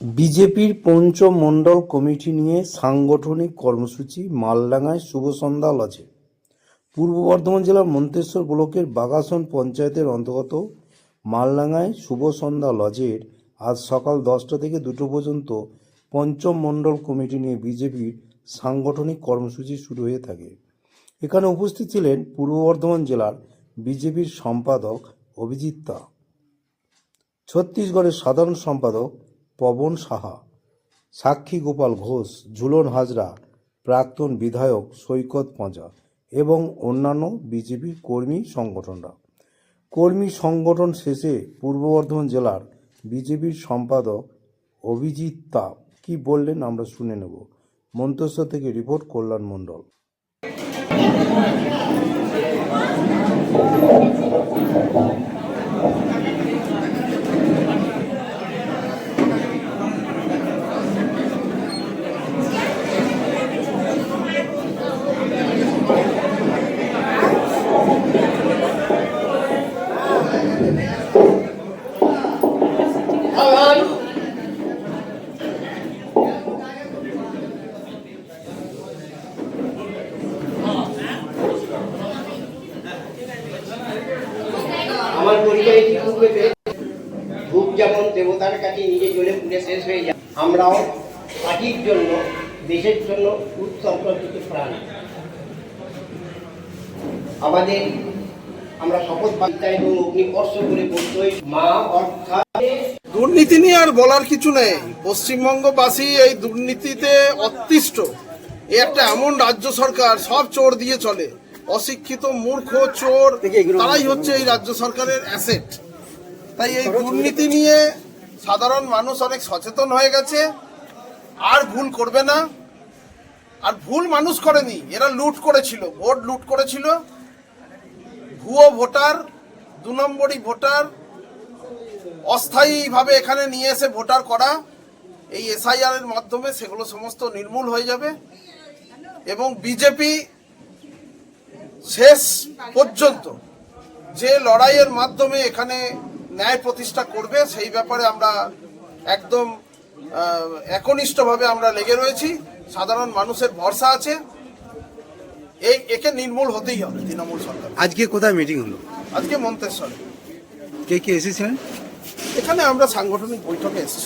বিজেপির পঞ্চমণ্ডল কমিটি নিয়ে সাংগঠনিক কর্মসূচি মালডাঙ্গায় শুভ সন্ধ্যা লজে। পূর্ব বর্ধমান জেলার মন্তেশ্বর ব্লকের বাগাসন পঞ্চায়েতের অন্তর্গত মালডাঙ্গায় শুভ সন্ধ্যা লজের আজ সকাল দশটা থেকে দুটো পর্যন্ত পঞ্চম মণ্ডল কমিটি নিয়ে বিজেপির সাংগঠনিক কর্মসূচি শুরু হয়ে থাকে। এখানে উপস্থিত ছিলেন পূর্ব বর্ধমান জেলার বিজেপির সম্পাদক অভিজিৎ ছত্তিশগড়ের সাধারণ সম্পাদক পবন সাহা, সাক্ষী গোপাল ঘোষ, ঝুলন হাজরা, প্রাক্তন বিধায়ক সৈকত পাঁজা এবং অন্যান্য বিজেপি কর্মী সংগঠনরা। কর্মী সংগঠন শেষে পূর্ব বর্ধমান জেলার বিজেপির সম্পাদক অভিজিৎ তা কি বললেন আমরা শুনে নেব। মন্তেশ্বর থেকে রিপোর্ট কল্যাণ মণ্ডল। যেমন দেবতার কাছে নিজে পুড়ে শেষ হয়ে যায়, আমরাও পার্টির জন্য, দেশের জন্য উৎসর্গিত প্রাণ। আমাদের আমরা শপথ বার্তা এবং অগ্নিকর্ষ করে বলতে মা অর্থাৎ দুর্নীতি নিয়ে আর বলার কিছু নেই। পশ্চিমবঙ্গবাসী এই দুর্নীতিতে অতিষ্ঠ। একটা এমন রাজ্য সরকার সব চোর দিয়ে চলে। অশিক্ষিত মূর্খ চোর তারাই হচ্ছে এই রাজ্য সরকারের অ্যাসেট তাই এই দুর্নীতি নিয়ে সাধারণ মানুষ অনেক সচেতন হয়ে গেছে। আর ভুল করবে না। আর ভুল মানুষ করেনি এরা লুট করেছিল ভোট লুট করেছিল। ভুয়ো ভোটার দু নম্বরই ভোটার অস্থায়ীভাবে এখানে নিয়ে এসে ভোটার করা এই এসআইআর এর মাধ্যমে সেগুলো সমস্ত নির্মূল হয়ে যাবে এবং বিজেপি শেষ পর্যন্ত যে লড়াইয়ের মাধ্যমে এখানে ন্যায় প্রতিষ্ঠা করবে সেই ব্যাপারে আমরা একদম একনিষ্ঠভাবে আমরা লেগে রয়েছি। সাধারণ মানুষের ভরসা আছে। এই একে নির্মূল হতেই হবে তৃণমূল সরকার। আজকে কোথায় মিটিং হলো? আজকে মন্তেশ্বরে। কে কে এসেছিলেন? এখানে আমরা সাংগঠনিক বৈঠকে এসেছি।